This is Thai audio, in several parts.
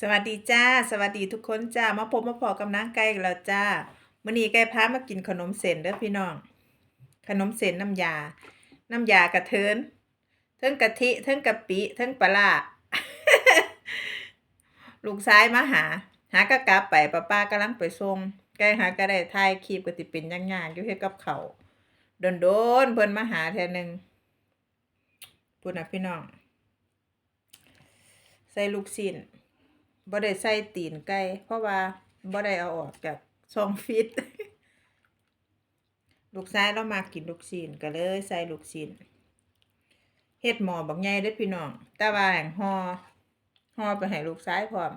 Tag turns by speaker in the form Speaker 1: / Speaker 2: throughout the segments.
Speaker 1: สวัสดีจ้า สวัสดีทุกคนจ้ามาพบมาพอกับนางไก่อีกแล้วจ้ามื้อนี้ไก่พามากินขนมเส้นเด้อพี่น้อง ขนมเส้นน้ำยา น้ำยากระเทินเทิงกะทิเทิงกะปิเทิงปลาลูกซ้ายมาหา หากะกลับไปป้าป้ากำลังไปส่งไก่หาก็ได้ถ่ายคลิปก็สิเป็นย่างๆอยู่เฮ็ดกับเขาวโดนๆเพิ่นมาหาเทื่อหนึ่งพูดนะพี่น้อง ใส่ลูกชิ้น บ่ได้ใส่ตีนไก่เพราะว่าบ่ได้เอาออกจากช่องฟิต ลูกชายเรามากินลูกชิ้นก็เลยใส่ลูกชิ้นเฮ็ดหมอบักใหญ่เด้อพี่น้องต่ว่าแห่งหอหอไปให้ลูกชายพร้อม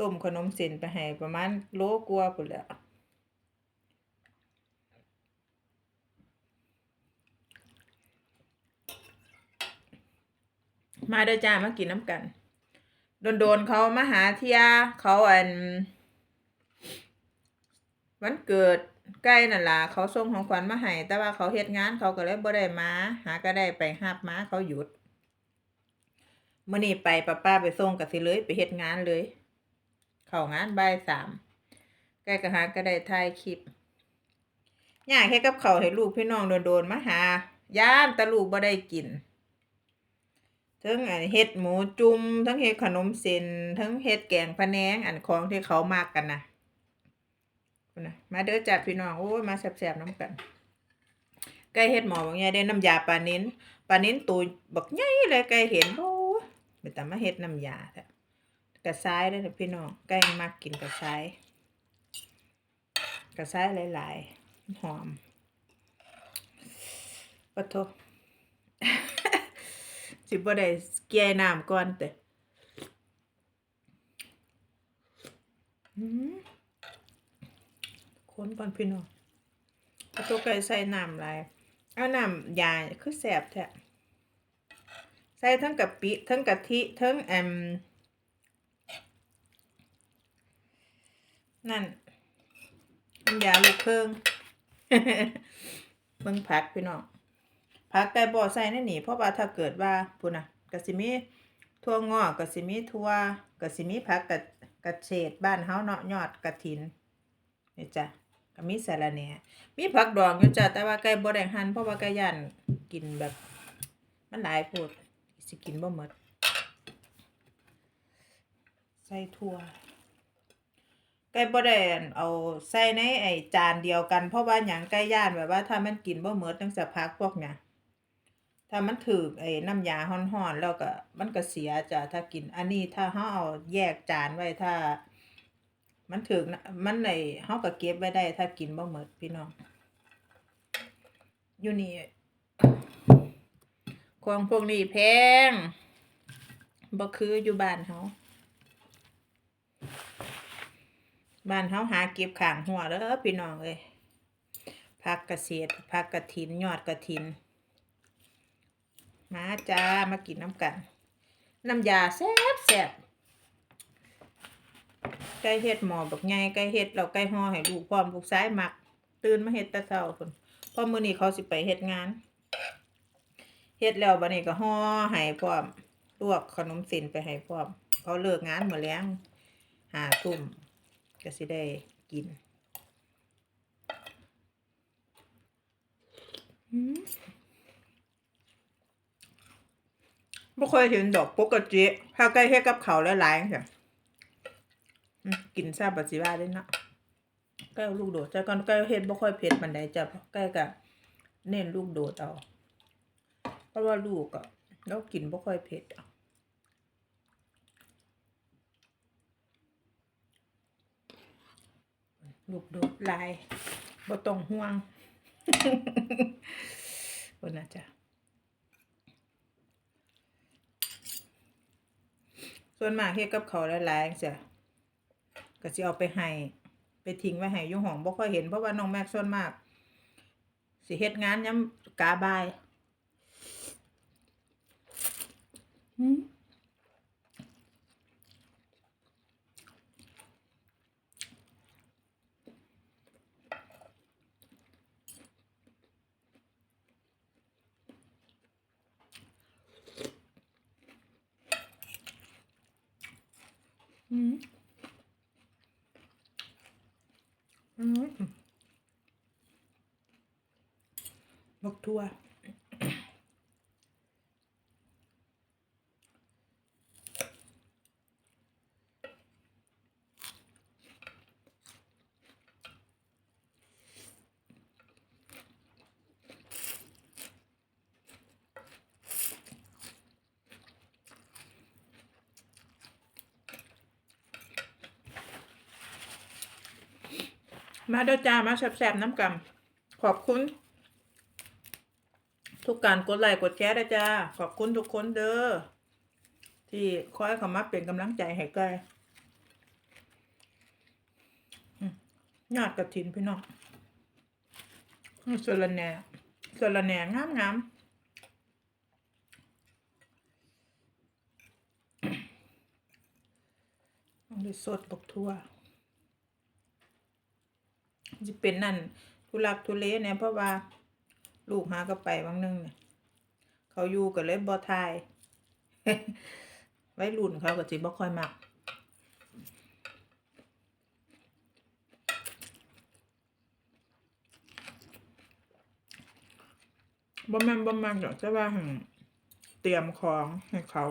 Speaker 1: ต้มขนมเส้นไปให้ประมาณโลกว่าพุ่นแล้ว มาเด้อจ้ามากินน้ำกัน โดนๆเขามาหาเทียเขาอันวันเกิดใกล้นั่นล่ะเขาส่งของขวัญมาให้แต่ว่าเขาเฮ็ดงานเขาก็เลยบ่ได้มา หาก็ได้ไปรับมาเขาหยุดเมื้อนี้ไปป้าป้าไปส่งก็สิเลย ไปเฮ็ดงานเลย เข้างานบ่ายสามใกล้ก็หาก็ได้ถ่ายคลิปย่างเฮ็ดกับเขาให้ลูกพี่น้องโดนๆมาหาย่านแต่ลูกบ่ได้กิน ทั้งเฮ็ดหมูจุ่มทั้งเฮ็ดขนมเส้นทั้งเฮ็ดแกงพะแนงอันของที่เขามากกันนะนะมาเด้อจ้าพี่น้องโอ้ยมาแซ่บๆน้ำกันไก่เฮ็ดหมอบางอย่างได้น้ำยาปลาเน้นปลาเน้นตัวบักใหญ่เลยไก่เห็นโอ้ยไปแต่มาเฮ็ดน้ำยาแท้กระซ้ายเด้อพี่น้องไก่มักกินกระซ้ายกระซ้ายหลายๆหอมปะโท สิบ่ได้เกี่ยน้ำก่อนแต่คนก่อนพี่น้องเอาตัวไก่ใส่น้ำหลายเอาน้ำยาคือแสบแท้ใส่ทั้งกะปิทั้งกะทิทั้งแอมนั่นน้ำยาลูกเครื่องเบิ่งผักพี่น้อง ผักไก่บ่ใส่ในนี่เพราะว่าถ้าเกิดว่าพุ่นน่ะก็สิมีถั่วงอกก็สิมีถั่วก็สิมีผักกะกระเฉดบ้านเฮาเนาะยอดกระถินนี่จ้ะก็มีสาระแหน่มีผักดองอยู่จ้ะแต่ว่าไก่บ่ได้หั่นเพราะว่าไก่ย่านกินแบบ มันหลายโพดสิกินบ่หมดใส่ถั่วไก่บ่ได้เอาใส่ในไอ้จานเดียวกันเพราะว่าหยังไก่ย่านแบบว่าถ้ามันกินบ่หมดจังสิพักพวกเนี้ย ถ้ามันถือไอ้น้ำยาฮ้อนๆแล้วก็มันก็เสียจ้ะถ้ากิน อันนี้ถ้าเฮาเอาแยกจานไว้ถ้า มันถือมันไอ้เฮาก็เก็บไว้ได้ ถ้ากินบ่หมดพี่น้อง อยู่นี่ของพวกนี้แพงบ่คืออยู่บ้านเฮาบ้านเฮาหาเก็บข้างหัวเด้อพี่น้องเอ้ยผักกเกษตรผักกฐินยอดกฐิน มาจ้ามากินน้ำกัน น้ำยาแซ่บแซ่บไก่เฮ็ดหมอบักไงไก่เฮ็ดเราไก่ห่อให้ลูกพร้อมลูกซ้ายมัก ตื่นมาเฮ็ดต่เช้าพุ่นเพอมื้อนี้เขาสิไปเฮ็ดงานเฮ็ดแล้วบัดนี้ก็ห่อให้พร้อมลวกขนมส้นไปให้พร้อมเขาเลิกงานหมดแล้วหาทุ่มก็สิได้กิน อืม บ่เคยเห็นดอกปกติถ้าใกล้เฮ็ดกับเขาวหลายๆค่ะกินซาบัดสิว่าเด้เนาะใกล้ลูกโดดแต่ก่อนใกล้เฮ็ดบ่ค่อยเผ็ดปานใดจ้ะใกล้ก็เน้นลูกโดดเอาเพราะว่าลูกก็เรากินบ่ค่อยเผ็ดอะลูกโดดลายบ่ต้องห่วงพุ่นนะจ้ะ ส่วนมากเฮ็ดกับเขาวหลายๆจ้ะก็สิเอาไปให้ไปทิ้งไว้ให้อยู่ห้องบ่ค่อยเห็นเพราะว่าน้องแม็กส่วนมาก สิเฮ็ดงานยามกาบ่าย อืม อืมอืมบักทั่ว มาเด้อจ้ามาแซ่บๆน้ำกำขอบคุณ ทุกการกดไลค์กดแชร์นะจ้า ขอบคุณทุกคนเด้อที่คอยเข้ามาเป็นกำลังใจให้กันยอดกระถินพี่น้องอืมสะระแหน่สะระแหน่งามงามต้องได้สดบกทั่ว จะเป็นนั่นทุลักทุเลเนี่ยเพราะว่าลูกหาก็ไปบางนึงเนี่ยเขาอยู่ก็เลยบ่ทายไว้รุ่นเขาก็สิบ่ค่อยมักบ่แม่นบ่มักดอกแต่ว่าหั่นเตรียมของให้เขา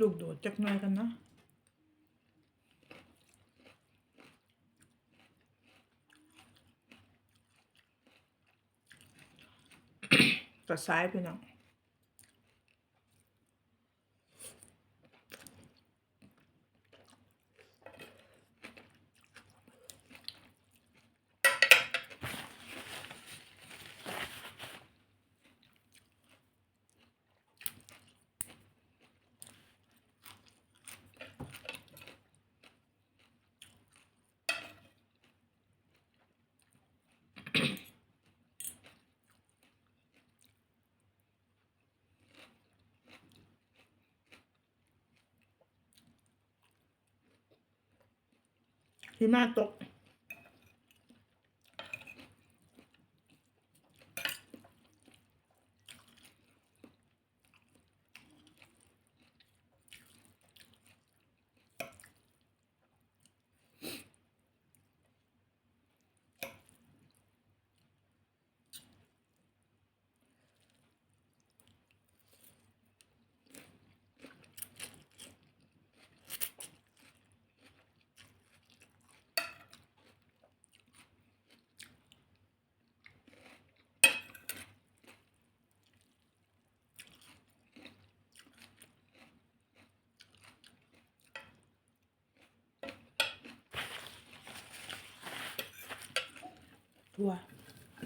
Speaker 1: ลูกโดดจักหน่อยกันนะกระซ้ายไปน้อง หิมะตก ถั่ว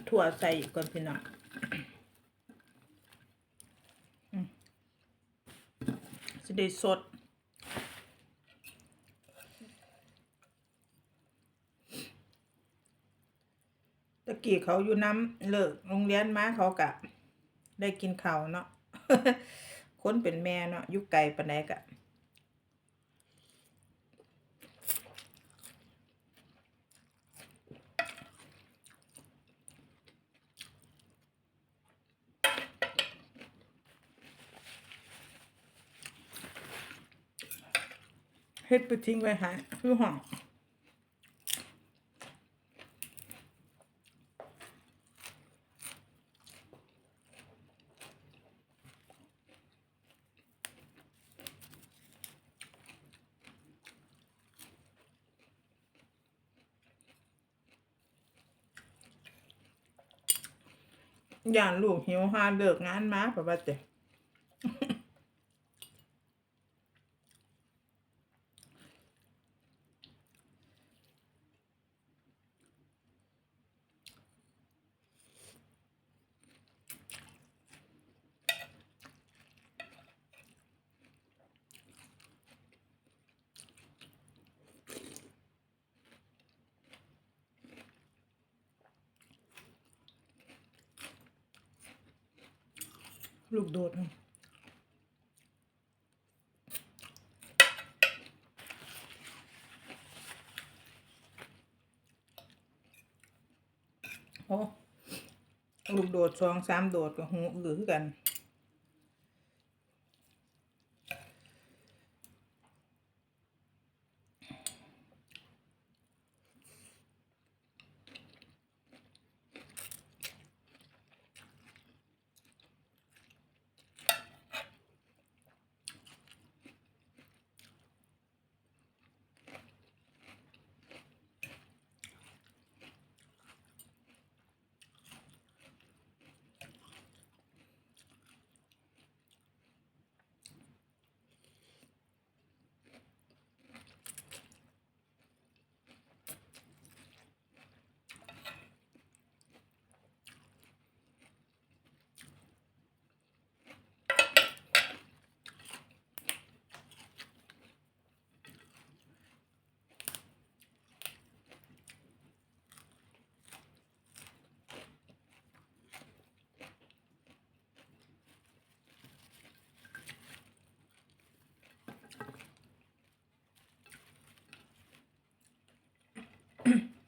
Speaker 1: ถั่วใส่ก่อนพี่น้องสิได้สดตะกี้เขาอยู่น้ำเลิกโรงเรียนมาเขากะ ได้กินข้าวเนาะคนเป็นแม่เนาะยู่ไกลปานใดกะ เฮ็ดไปทิ้งไว้หาคือห้องย่านลูกหิวหาเลิกงานมาปะบัด โดดนะโอ้ลูกโดดสองสามโดดกับหูอือกัน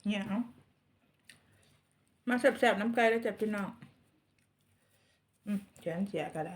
Speaker 1: เนี่ยเอามาแสบๆน้ำไก่แล้วจับพี่น้องอืมแขนเสียก็ได้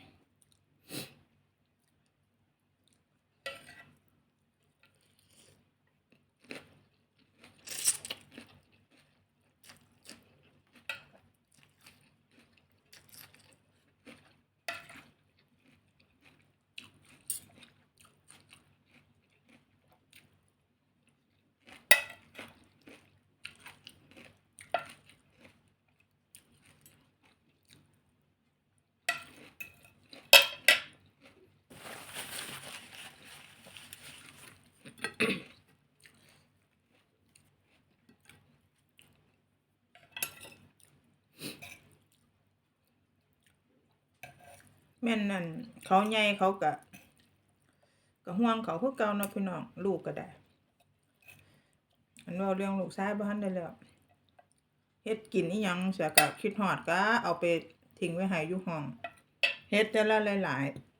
Speaker 1: แม่นนั่นเขาใหญ่เขากะกะห่วงเขาคือเก่าเนาะพี่น้องลูกก็ได้อันเว่าเรื่องลูกชายบ้านได้แล้วเฮ็ดกินอีหยังเสียกับคิดหอดก็เอาไปทิ้งไว้ให้อยู่ห้องเฮ็ดแต่ละหลาย ๆ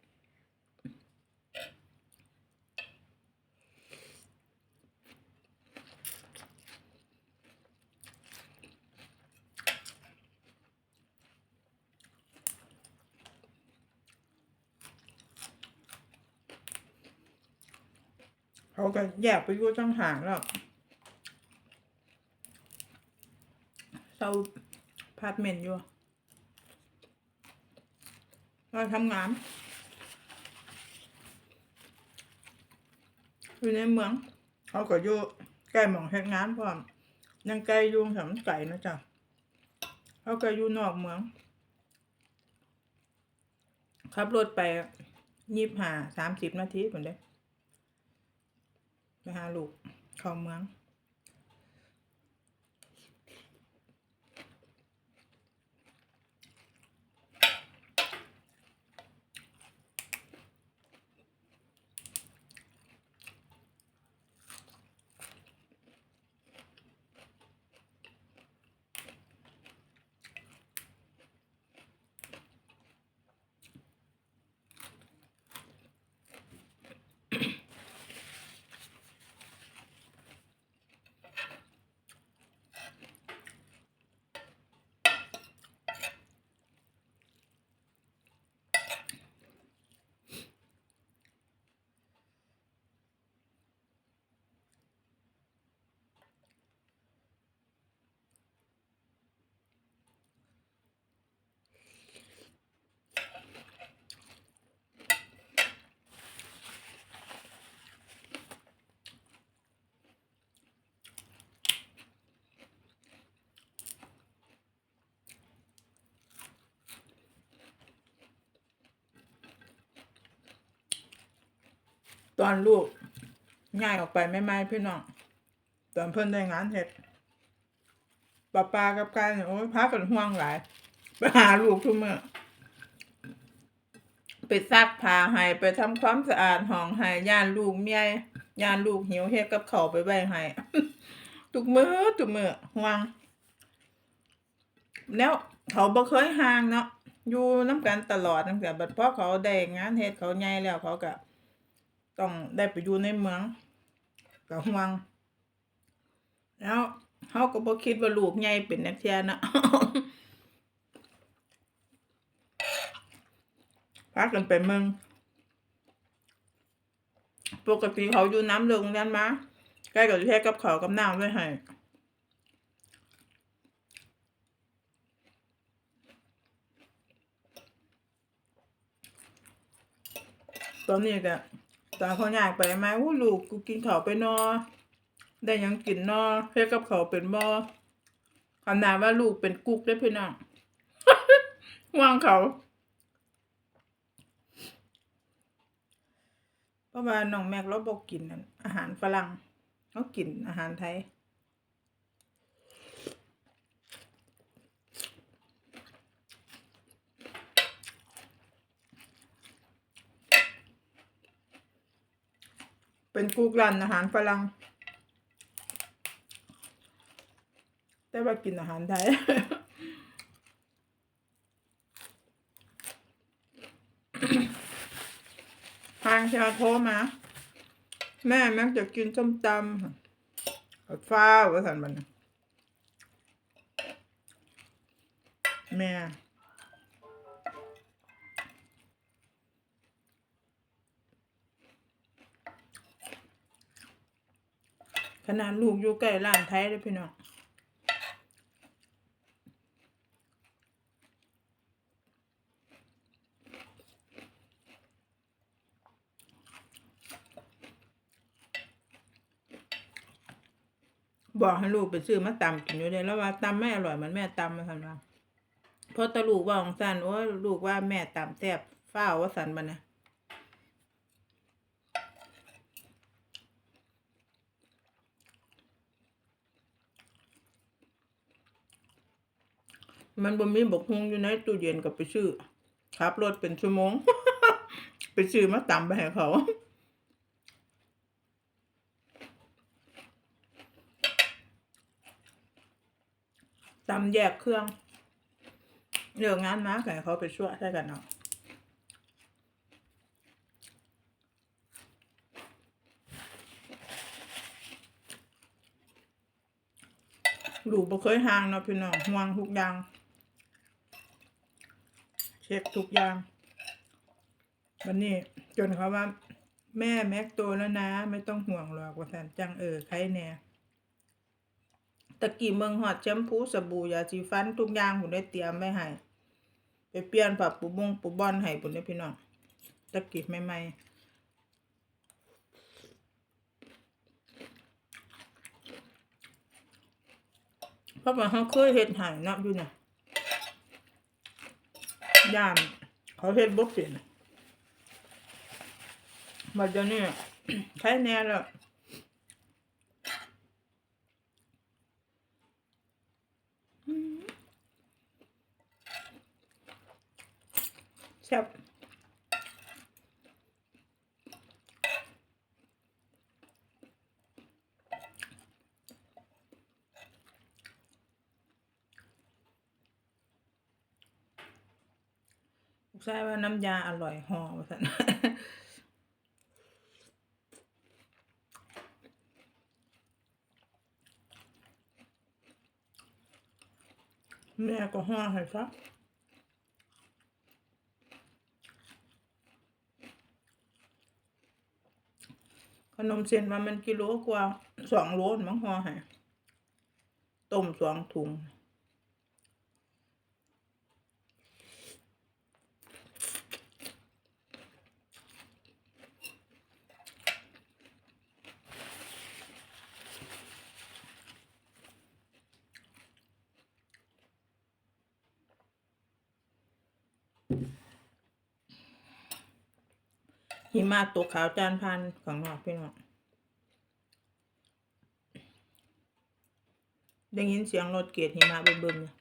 Speaker 1: เขาก็แยกไปอยู่จังหางแล้วเซาพาร์ทเมนต์อยู่เราทำงานอยู่ในเมืองเขาก็อยู่ใกล้หมองเฮ็ดงานพร้อมยังไกลยุงสำไก่นะจ๊ะเขาก็อยู่นอกเมืองขับรถไปยี่สิบห้าสามสิบนาทีเหมือนเด้ ไปหาลูกเข้าเมือง ตอนลูกง่ายออกไปไม่ไม่พี่น้องตอนเพิ่นได้งานเฮ็ดป้าปากับการเนี่ยโอ้ยพากันห่วงหลายไปหาลูกทุกมื้อไปซักผ้าให้ไปทำความสะอาดห้องให้ย่านลูกเมียย่านลูกหิวเฮ็ดกับเขาไปไว้ให้ทุกมือทุกมือห่วง แล้วเขาบ่เคยห่างเนาะอยู่น้ำกันตลอดตั้งแต่บัดพ่อเขาได้งานเฮ็ดเขาใหญ่แล้วเขาก็ ต้องได้ไปอยู่ในเมืองก็ห่วง แล้วเขาก็บ่คิดว่าลูกใหญ่เป็นนักเทียเนาะพากันไปเมืองปกติเขาอยู่น้ำเลิงนั้นมาใกล้กับแค่กับเขากับน้ำไว้ให้ตอนนี้ก็ ตอนเขาอยากไปไหมอู้ลูกกูกินข้าวไปนอ ได้ยังกินนอเฮ็ดกับข้าวเป็นบ่ขนาดว่าลูกเป็นกุ๊กได้พี่น้องว่างเขาเพราะว่าน้องแม็กเราบอกกลิ่นอาหารฝรั่งเขากินอาหารไทย เป็นกุ๊กร้านอาหารฝรั่งแต่ว่ากินอาหารไทยทางชาโทรมา แม่แม็กจะกินส้มตำฟ้าวว่าสันมันน่ะแม่ นาดลูกอยู่ใกล้ร้านไทยเลยพี่น้องบอกให้ลูกไปซื้อมาตำกินอยู่เลยแล้วว่าตำไม่อร่อยเหมือนแม่ตำมาสันว่าเพราะแตาลูกว่าของสันโอ้ลูกว่าแม่ตำแซ่บฟ้าวว่าสันบันนะ มันบ่มีบกฮุงอยู่ในตู้เย็นกับไปซื้อขับรถเป็นชั่วโมง ไปซื้อมาตำไปให้เขาตำแยกเครื่องเรื่องงานมาให้เขาไปช่วยได้กันเนาะลูกบ่เคยห่างเนาะพี่น้องห่วงทุกอย่าง ช็คทุกอย่าง วันนี้จนเขาว่า แม่แม็กโตแล้วนะ ไม่ต้องห่วงหรอกว่าแสนจังเออใครแน่ตะกี้เมืองหอดแชมพูสบู่ยาสีฟันทุกอย่างผมได้เตรียมไว้ให้ไปเปลี่ยนผับปูบงปูบอนให้ผมได้พี่น้องตะกี้ใหม่ๆเพราะว่าเขาเคยเฮ็ดให้เนาะอยู่น่ะ ย่านเขาเฮ็ดบ่เป็นบัดเดี๋ยวนี้ใช้แน่แล้วแซ่บ ใช่ว่าน้ำยาอร่อยหอมสันแม่ก็ห่อให้ซักขนมเส้นว่ามันกิโลกว่าสองโลมั้งห่อให้ต้มสองถุง หิมะตกขาวจานพันของนอกพี่น้องได้ยินเสียงรถเกียรหิมะบึ้มๆเนี่ย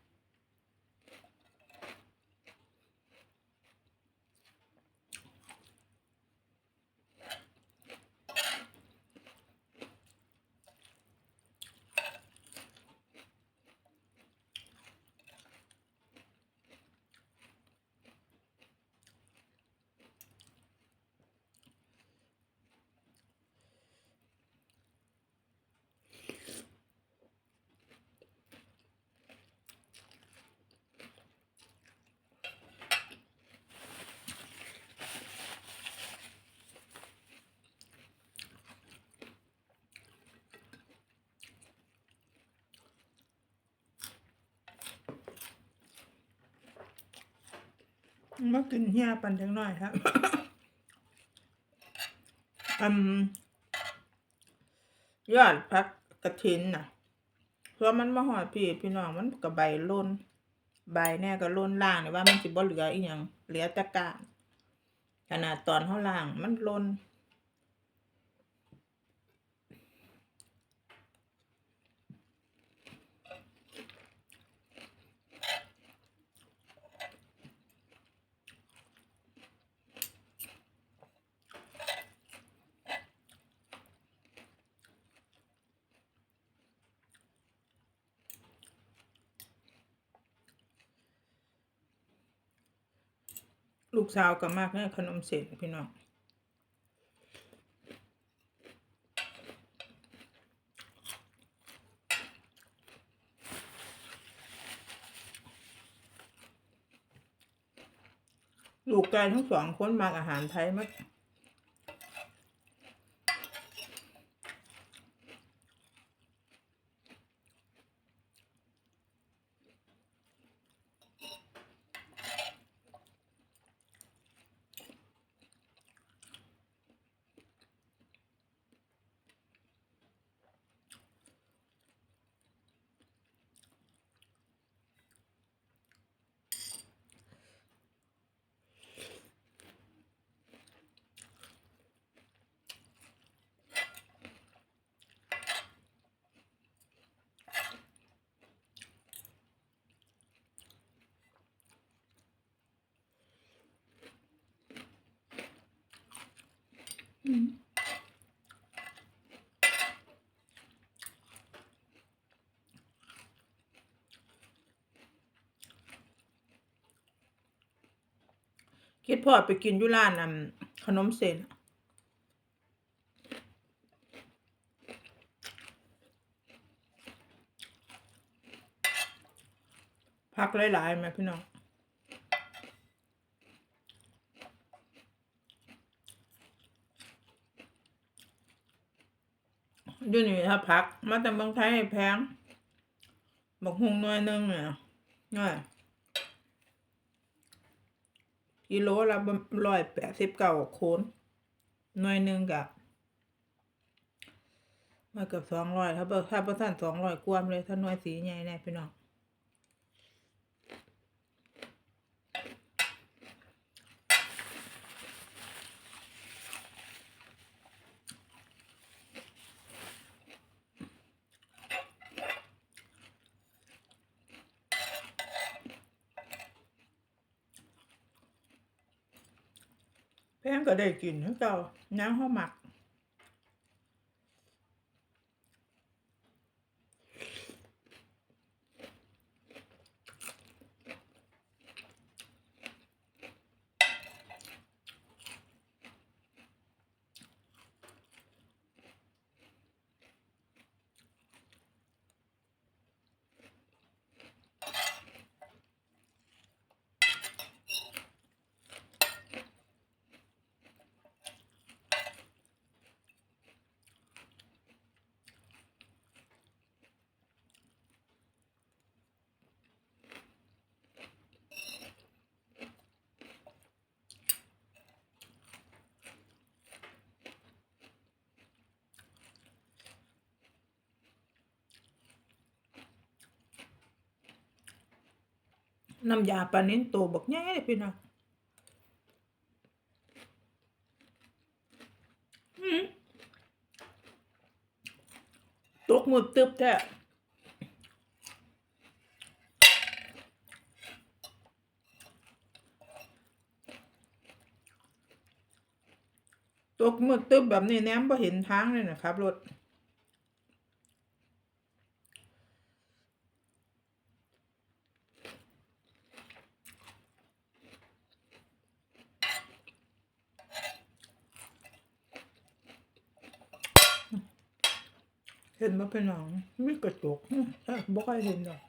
Speaker 1: มากินเฮียปันจังหน่อยครับอืมยอดพักกระถินน่ะเพราะมันมาหอดพี่พี่น้องมันกับใบล้น ใบแน่ก็ล้นล่างเนี่ยว่ามันสิบ่เหลืออีหยังเหลือตะกาบขนาดตอนเฮาล่างมันล้น ลูกสาวก็มากเนี่ยขนมเส้นพี่น้องลูกไก่ทั้งสองคนมากอาหารไทยมาก คิดพอไปกินยุร้านนำขนมเส้นพักหลายๆไหมพี่น้อง อยู่นี่ถ้าพัก มาแต่เมืองไทยแพงบอกหุงหน่อยหนึงเนี่ยง่ายกิโลละร้อยแปดสิบเก้าโคนหน่วยหนึ่งกับมาเกือบสองร้อยถ้าเบิกถ้าเปอร์เซ็นต์สองร้อยกวามเลยถ้าหน่วยสีใหญ่แน่พี่น้อง แพงก็ได้กินทั้งเจ้าน้ำข้าวหมัก น้ำยาปลาเน้นโตบักแง่เลยพี่น้องตกมือตึบแท้ตกมือตึบแบบนี้แน้มพอเห็นทางเลยนะครับรถ เห็นมาเป็นหนังไม่กระจกเอ้ยบ่ค่อยเห็นดอก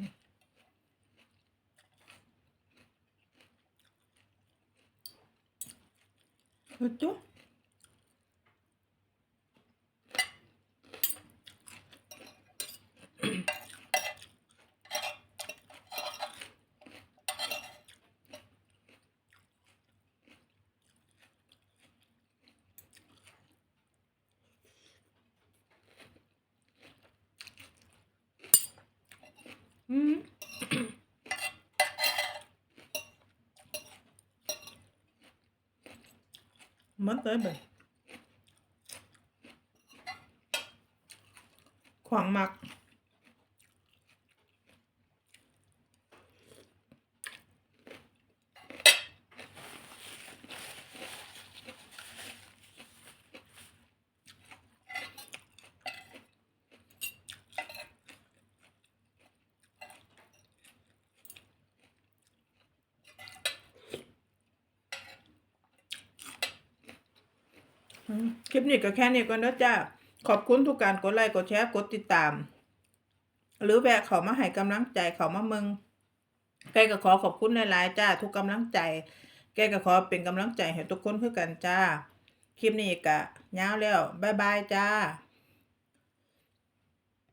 Speaker 1: เฮ้ยจ๊ะอืม มันเต้แบบขวางมัก อืมคลิป นี้ก็แค่นี้ก่อนนะจ้าขอบคุณทุกการกดไลค์กดแชร์กดติดตาม หรือแวะเขามาให้กำลังใจเขามาเมืองแกก็ขอขอบคุณหลายๆจ้า ทุกกำลังใจ แกก็ขอเป็นกำลังใจให้ทุกคนเพื่อกันจ้า คลิปนี้ก็ยาวแล้ว บ๊ายบายจ้า